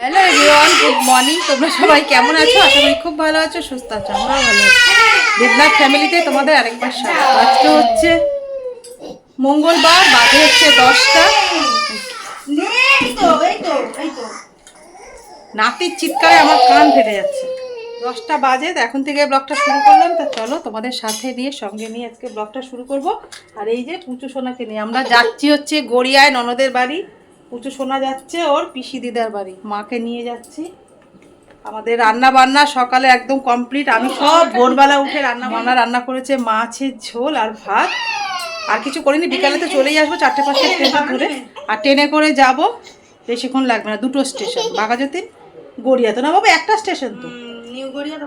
Hello everyone good morning তোমরা সবাই কেমন আছো? আশা করি খুব ভালো আছো সুস্থ আছো আমরাও ভালো আছি। দেবনাথ ফ্যামিলিতে তোমাদের আরেকবার স্বাগত। আজকে হচ্ছে মঙ্গলবার বাজে হচ্ছে দশটা। নাতির চিৎকারে আমার কান ফেটে যাচ্ছে। দশটা বাজে এখন থেকে ব্লগটা শুরু করলাম। তা চলো তোমাদের সাথে নিয়ে সঙ্গে নিয়ে আজকে ব্লগটা শুরু করব। আর এই যে পুচু সোনাকে নিয়ে, আমরা যাচ্ছি হচ্ছে গড়িয়ায় ননদের বাড়ি। পুচু সোনা যাচ্ছে ওর পিসি দিদার বাড়ি, মাকে নিয়ে যাচ্ছি। আমাদের রান্না বান্না সকালে একদম কমপ্লিট। আমি সব ভোরবেলা উঠে রান্না বান্না রান্না করেছে, মাছের ঝোল আর ভাত। আর কিছু করিনি, বিকালে তো চলেই আসব, চারটে পাঁচটা ট্রেনে করে। আর ট্রেনে করে যাব, বেশিক্ষণ লাগবে না, দুটো স্টেশন, বাঘাযতীন। গড়িয়া তো না বাবা একটা স্টেশন তো।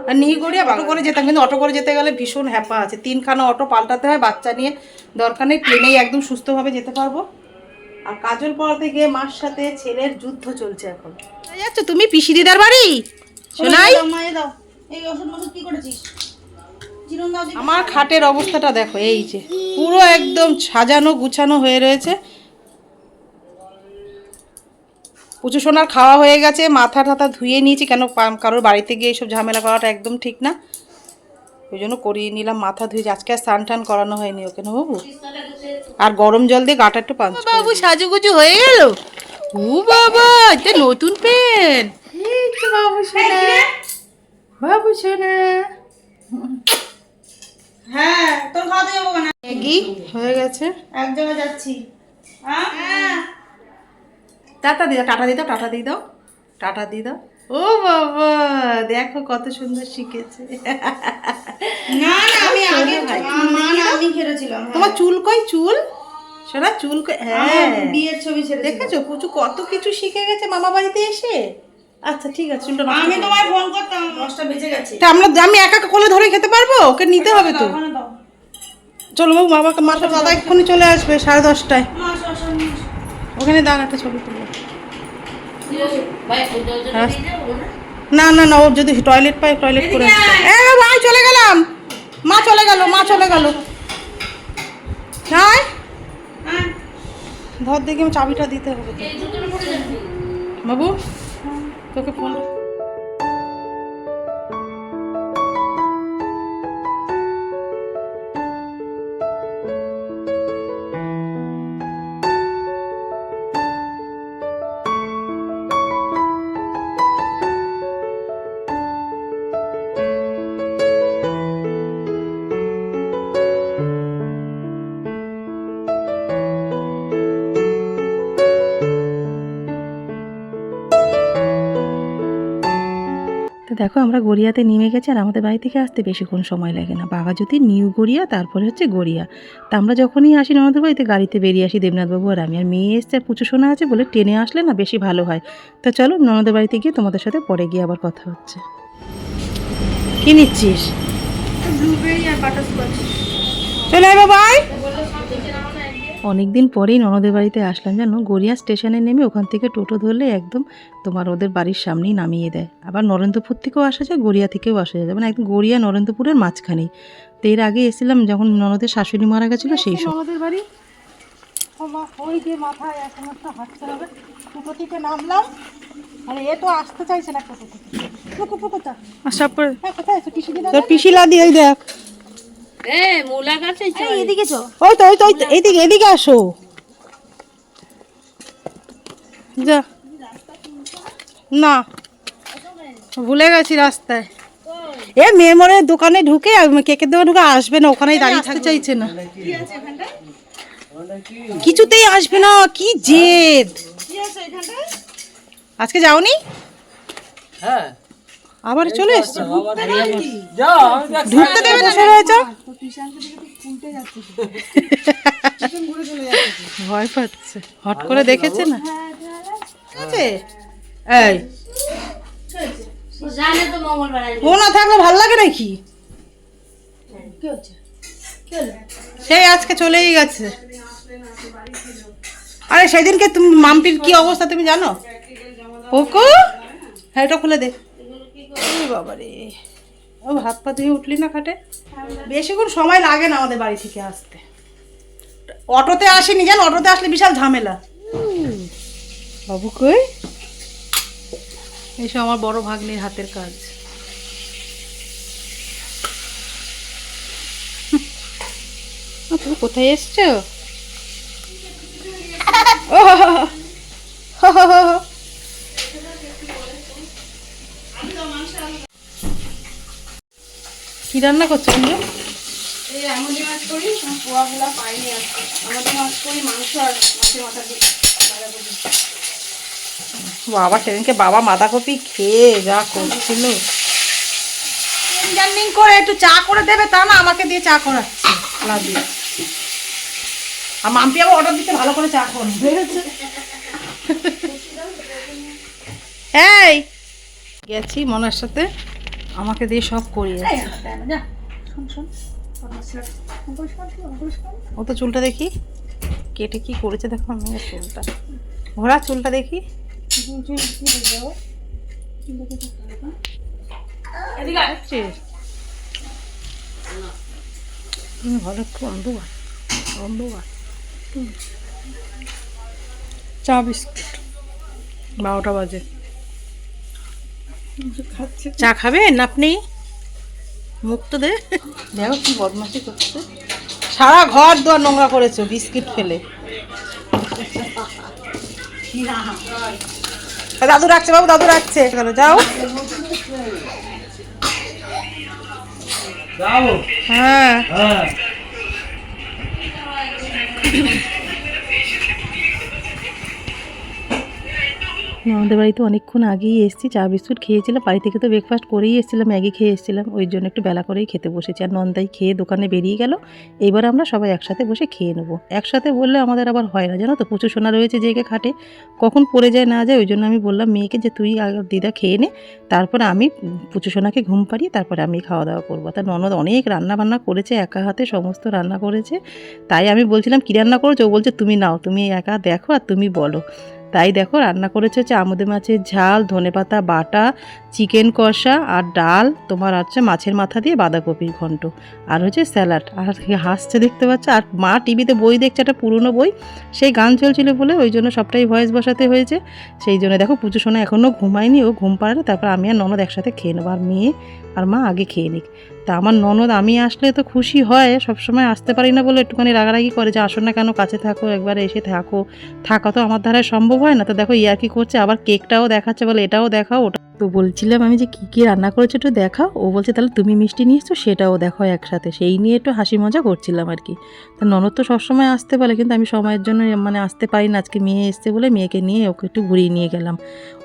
আর নিউ গড়িয়া অটো করে যেতাম কিন্তু অটো করে যেতে গেলে ভীষণ হ্যাপা আছে। তিনখানা অটো পাল্টাতে হয় বাচ্চা নিয়ে দরকার নেই ট্রেনেই একদম সুস্থভাবে যেতে পারব। আর কাজল পড়াতে গিয়ে মার সাথে ছেলের যুদ্ধ চলছে এখন। যাচ্ছ তুমি? পিসি দিদার বাড়ি? শোনাই। আমার খাটের অবস্থাটা দেখো এই যে। পুরো একদম সাজানো গুছানো হয়ে রয়েছে। পুজো সোনার খাওয়া হয়ে গেছে মাথা টাথা ধুয়ে নিয়েছি কেন কারোর বাড়িতে গিয়ে এইসব ঝামেলা করাটা একদম ঠিক না। ওই জন্য করিয়ে নিলাম মাথা ধুয়ে আজকে আর স্নান টান করানো হয়নি ওকে না বাবু? আর গরম জল দিয়ে গাটা একটু পাঞ্চ বাবু সাজুগুজু হয়ে গেল? ও বাবা এটা নতুন পেন। এই বাবু সোনা। বাবু সোনা। হ্যাঁ তোর খাওয়াতে যাব কেন ম্যাগি হয়ে গেছে। এক জায়গায় যাচ্ছি হ্যাঁ। টাটা দিয়ে দাও টাটা দিয়ে দাও টাটা দিয়ে দাও টাটা দিয়ে দাও ও বাবা দেখো কত সুন্দর শিখেছে। না না আমি আগে ভাই। মা না আমি খেলেছিলাম তোমার চুল কই চুল? সোনা চুল কই? হ্যাঁ। বিয়ের ছবি ছেড়ে দেখেছ? পুচু কত কিছু শিখে গেছে মামা বাড়িতে এসে? আচ্ছা ঠিক আছে চুলটা আমি তোমায় ফোন করতাম দশটা বেজে গেছে। তা আমরা আমি একা একা কোলে ধরে খেতে পারব? ওকে নিতে হবে তো। চলো বাবু বাবাকে মাথা দাদা এক্ষুনি চলে আসবে সাড়ে দশটায়। ওখানে দাঁড় একটা ছবি তুলবো হ্যাঁ। না না না ওর যদি টয়লেট পায় টয়লেট করে এ ভাই চলে গেলাম। মা চলে গেল মা চলে গেল। হ্যাঁ ধর দেখি আমি চাবিটা দিতে হবে বাবু তোকে ফোন দেখো আমরা গড়িয়াতে নেমে গেছি আর আমাদের বাড়ি থেকে আসতে বেশিক্ষণ সময় লাগে না। বাঘাজ্যোতি নিউ গড়িয়া তারপরে হচ্ছে গড়িয়া। তা আমরা যখনই আসি আমাদের বাড়িতে গাড়িতে বেরিয়ে আসি দেবনাথবাবু আর আমি। আর মেয়ে এসছে আর পুচু শোনা আছে বলে ট্রেনে আসলে না বেশি ভালো হয়। তো চলো ননদের বাড়িতে গিয়ে তোমাদের সাথে পরে গিয়ে আবার কথা হচ্ছে। কি নিচ্ছিস? চলে আয় বাবাই অনেকদিন পরেই ননদের বাড়িতে আসলাম জানো গড়িয়া স্টেশনে নেমে ওখান থেকে টোটো ধরলে একদম তোমার ওদের বাড়ির সামনেই নামিয়ে দেয় আবার নরেন্দ্রপুর থেকেও আসা যায় গড়িয়া থেকেও আসা যায় মানে একদম গড়িয়া নরেন্দ্রপুরের মাঝখানেই তো এর আগে এসেছিলাম যখন ননদের শাশুড়ি মারা গেছিল সেই সময় ননদের বাড়ি ওই যে মাথায় এখন একটা হাঁটতে হবে টোটো থেকে নামলাম মানে এ তো আসতে চাইছে না টোটো থেকে কোথায় পিসিলা দিয়ে দেখ এদিকে ওই তো ওই তো ওই এইদিকে এদিকে আসো। যা। না ভুলে গেছি রাস্তায়। এ মেমোরের দোকানে ঢুকে কেকের দোকানে ঢুকে আসবে না ওখানেই দাঁড়িয়ে থাকতে চাইছে না। কিছুতেই আসবে না কি জেদ। কি আছে এখানটায়? আজকে যাওনি? হ্যাঁ। আবার চলে এসছো? যাও আমি দেখ ঢুকতে দেবে না বসে রয়েছো ভয় পাচ্ছে। হট করে দেখেছে না? আছে? এই। জানে ও না থাকলে ভালো লাগে নাকি? সেই আজকে চলেই গেছে। আরে সেদিনকে তুমি মাম্পির কি অবস্থা তুমি জানো? পোকো? হ্যাঁ এটা খুলে দে। ওরে বাবা রে ও হাত পা ধুয়ে উঠলি না খাটে? বেশিক্ষণ সময় লাগে না আমাদের বাড়ি থেকে আসতে। অটোতে আসেনি জান? অটোতে আসলে বিশাল ঝামেলা। বাবু কই? এইসব আমার বড় ভাগ্নির হাতের কাজ। তুমি কোথায় এসছো? ও কি রান্না করছ তুমি এই এমনই মাছ করি পোয়াগুলা পাইনি আজকে আমাদের মাছ করি মাংস আর মাছের মাথা দিয়ে বাবা সেদিনকে বাবা বাঁধাকপি খেয়ে যা করছিল। জার্নিং করে একটু চা করে দেবে তা না আমাকে দিয়ে চা করাচ্ছে। লাভ দিয়ে। আর মাম্পি আবার অর্ডার দিতে ভালো করে চা করে। বুঝেছে এই গেছি মনার সাথে। আমাকে দিয়ে সব করিয়ে। ও তো চুলটা দেখি। কেটে কি করেছে দেখো আমি চুলটা। ঘোড়া চুলটা দেখি। একটু অন্ধকার অন্ধকার চা বিস্কুট। বারোটা বাজে। চা খাবেন আপনি মুখ তো দে। দেখো কি বদমাসি করছে। সারা ঘর দোয়ার নোংরা করেছ বিস্কিট ফেলে। দাদু রাখছে বাবু দাদু রাখছে চলো যাও। যাও। হ্যাঁ। হ্যাঁ। আমাদের বাড়িতে অনেকক্ষণ আগেই এসেছি, চা, বিস্কুট খেয়েছিলাম। বাড়ি থেকে তো ব্রেকফাস্ট করেই এসেছিলাম, ম্যাগি খেয়ে এসেছিলাম। ওই জন্য একটু বেলা করেই খেতে বসেছি। আর নন্দাই খেয়ে দোকানে বেরিয়ে গেল। এইবার আমরা সবাই একসাথে বসে খেয়ে নেব। একসাথে বললে আমাদের আবার হয় না, জানো তো? প্রচুর সোনা রয়েছে জেগে খাটে। কখন পড়ে যায় না যায়, ওই জন্য আমি বললাম, মেয়েকে যে তুই দিদা খেয়ে নে, তারপরে আমি পুচু সোনাকে ঘুম পাড়িয়ে তারপরে আমি খাওয়া দাওয়া করব। তার ননদ অনেক রান্না বান্না করেছে, একা হাতে সমস্ত রান্না করেছে। তাই আমি বলছিলাম, কী রান্না করেছ? ও বলছে, তুমি নাও, তুমি একা দেখো আর তুমি বলো। তাই দেখো রান্না করেছে হচ্ছে আমুদে মাছের ঝাল ধনেপাতা বাটা, চিকেন কষা আর ডাল, তোমার হচ্ছে মাছের মাথা দিয়ে বাঁধাকপির ঘন্ট আর হচ্ছে স্যালাড। আর হাসছে দেখতে পাচ্ছ? আর মা টিভিতে বই দেখছে একটা পুরনো বই, সেই গান চলছিল বলে ওই জন্য সবটাই ভয়েস বসাতে হয়েছে। সেই জন্য দেখো পুজো শোনা এখনও ঘুমায়নি, ও ঘুম পাড়ালে, তারপর আমি আর ননদ একসাথে খেয়ে নেব, আর মেয়ে আর মা আগে খেয়ে নিক। তা আমার ননদ, আমি আসলে তো খুশি হয়, সবসময় আসতে পারি না বলে একটুখানি রাগারাগি করে যে আসো না কেন, কাছে থাকো, একবার এসে থাকো। থাকা তো আমার দ্বারা সম্ভব হয় না। তো দেখো ইয়ার কি করছে, আবার কেকটাও দেখাচ্ছে বলে এটাও দেখাও, ওটা তো বলছিলাম আমি যে কী কী রান্না করেছ একটু দেখাও। ও বলছে, তাহলে তুমি মিষ্টি নিয়ে এসছো সেটাও দেখাও একসাথে। সেই নিয়ে একটু হাসি মজা করছিলাম আর কি। তা ননদ তো সবসময় আসতে পারে কিন্তু আমি সময়ের জন্য মানে আসতে পারি না। আজকে মেয়ে এসছে বলে মেয়েকে নিয়ে ওকে একটু ঘুরিয়ে নিয়ে গেলাম।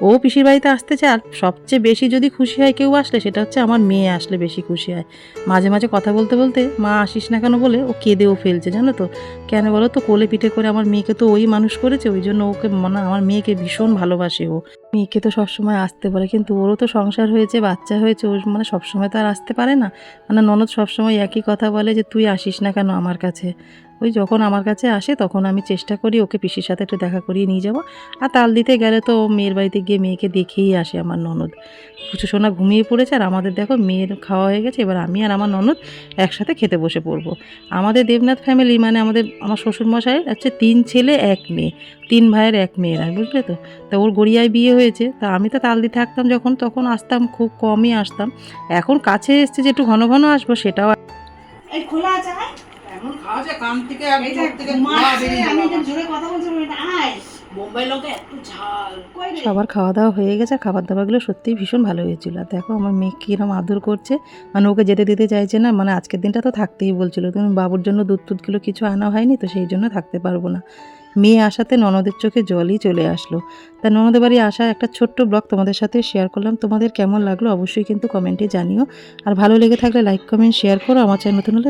ও পিসির বাড়িতে আসতে চায়, আর সবচেয়ে বেশি যদি খুশি হয় কেউ আসলে, সেটা হচ্ছে আমার মেয়ে আসলে বেশি খুশি হয়। মাঝে মাঝে কথা বলতে বলতে, মা আসিস না কেন? বলে ও কেঁদেও ফেলছে, জানো তো। কেন বলো তো, কোলে পিঠে করে আমার মেয়েকে তো ওই মানুষ করেছে, ওই জন্য ওকে মানে আমার মেয়েকে ভীষণ ভালোবাসে ও। মেয়েকে তো সবসময় আসতে বলে, কিন্তু ওরও তো সংসার হয়েছে, বাচ্চা হয়েছে, ওর মানে সবসময় তো আর আসতে পারে না। মানে ননদ সবসময় একই কথা বলে যে, তুই আসিস না কেন আমার কাছে? ওই যখন আমার কাছে আসে তখন আমি চেষ্টা করি ওকে পিসির সাথে একটু দেখা করিয়ে নিয়ে যাব। আর তাল দিতে গেলে তো মেয়ের বাড়িতে গিয়ে মেয়েকে দেখেই আসে আমার ননদ। কিছু সোনা ঘুমিয়ে পড়েছে আর আমাদের দেখো মেয়ের খাওয়া হয়ে গেছে, এবার আমি আর আমার ননদ একসাথে খেতে বসে পড়ব। আমাদের দেবনাথ ফ্যামিলি মানে আমাদের, আমার শ্বশুরমশাইয়ের হচ্ছে তিন ছেলে, এক মেয়ে। তিন ভাইয়ের এক মেয়েরা বুঝলে তো? তা ওর গড়িয়ায় বিয়ে হয়েছে। তা আমি তো তালদি থাকতাম যখন, তখন আসতাম, খুব কমই আসতাম। এখন কাছে এসছে যে একটু ঘন ঘন আসব সেটাও খোলা আছে আয়। এখন খাওয়া যায় কান থেকে আমি জোরে কথা বলছি আয়। সবার খাওয়া দাওয়া হয়ে গেছে আর খাবার দাবারগুলো সত্যিই ভীষণ ভালো হয়েছিল। আর দেখো আমার মেয়ে কীরকম আদর করছে। মানে ওকে যেতে দিতে চাইছে না মানে আজকের দিনটা তো থাকতেই বলছিল। তুমি বাবুর জন্য দুধ টুধগুলো কিছু আনা হয়নি তো সেই জন্য থাকতে পারব না। মেয়ে আসাতে ননদের চোখে জলই চলে আসলো। তা ননদের বাড়ি আসা একটা ছোট্ট ব্লগ তোমাদের সাথে শেয়ার করলাম। তোমাদের কেমন লাগল অবশ্যই কিন্তু কমেন্টে জানিও। আর ভালো লেগে থাকলে লাইক কমেন্ট শেয়ার করো। আমার চ্যানেল নতুন হলে